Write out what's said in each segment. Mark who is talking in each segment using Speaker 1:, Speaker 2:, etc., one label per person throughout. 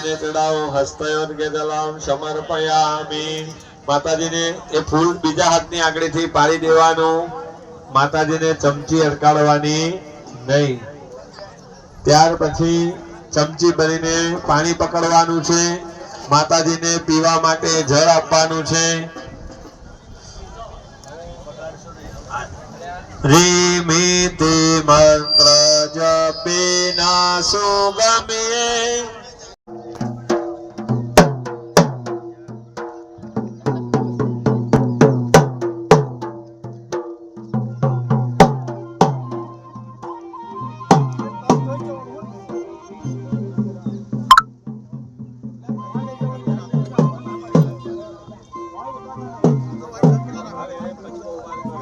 Speaker 1: ચડાવું જલમ સમર્પયામી. માતાજીને એ ફૂલ બીજા હાથની આંગળીથી પાડી દેવાનું. માતાજીને ચમચી અડકાડવાની નહીં. ત્યાર પછી ચમચી ભરીને પાણી પકડવાનું છે. માતાજીને પીવા માટે જળ આપવાનું છે. રીમિતિ મંત્ર જપીના સુગમે one.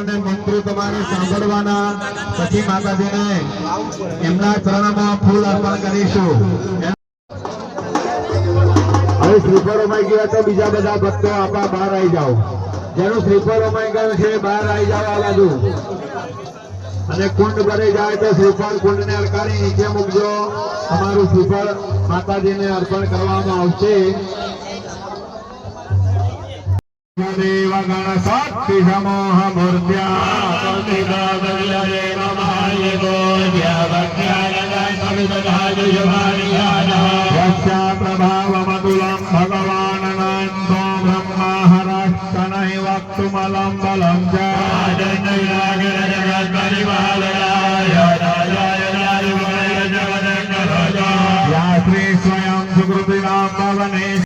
Speaker 2: અને મંત્રો તમારે સાંભળવાના. પછી માતાજીને એમના ચરણમાં ફૂલ અર્પણ કરીશું. હવે શ્રીફળોમાં ગયા તો બીજા બધા ભક્તો આપા બહાર આવી જાઓ. જેનું શ્રીફળોમાં ગયું છે બહાર આવી જાઓ આ બાજુ. અને કુંડ ભરે જાય તો શ્રીફળ કુંડને અડકારી નીચે મૂકજો. અમારું શ્રીફળ માતાજીને અર્પણ કરવામાં આવશે. आत्मदेवगण शक्ति समूह मूर्त्या प्रभावमतुलं भगवाननान्तो ब्रह्माहराष्टनैव वक्तुमलं बलं च या श्री स्वयं सुकृतिनां भवनेश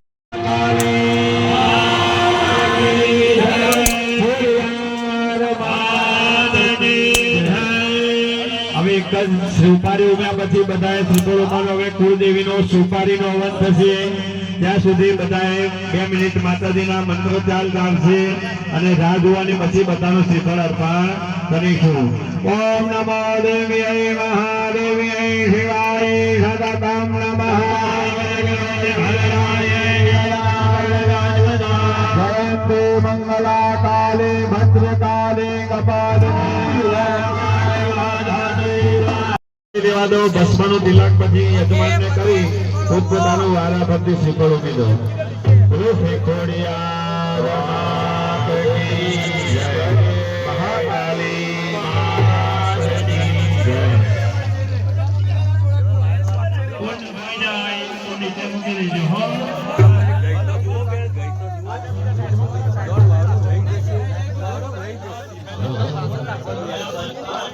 Speaker 2: એક જ સુપારી ઉમ્યા પછી બધાએ ત્રિપુરોમાં હવે કુળદેવીનો સુપારીનો હવન થશે. ત્યાં સુધી બધાએ બે મિનિટ માતાજીના મંત્રોચ્ચાર ચાલશે અને રાહ જોવાની પછી બધાનું શ્રીફળ અર્પણ કરીશું. ઓમ નમો દેવી મહાદેવી શિવાય સદતમ નમઃ. મંગલા કાલે ભદ્રકાલે કપાલિની દેવા દો ભસ્મનું તિલક પછી યજમાનને કરી પોતપોતાનું વારા ફરતી શ્રીફળ ઉમી દો.
Speaker 3: Thank you.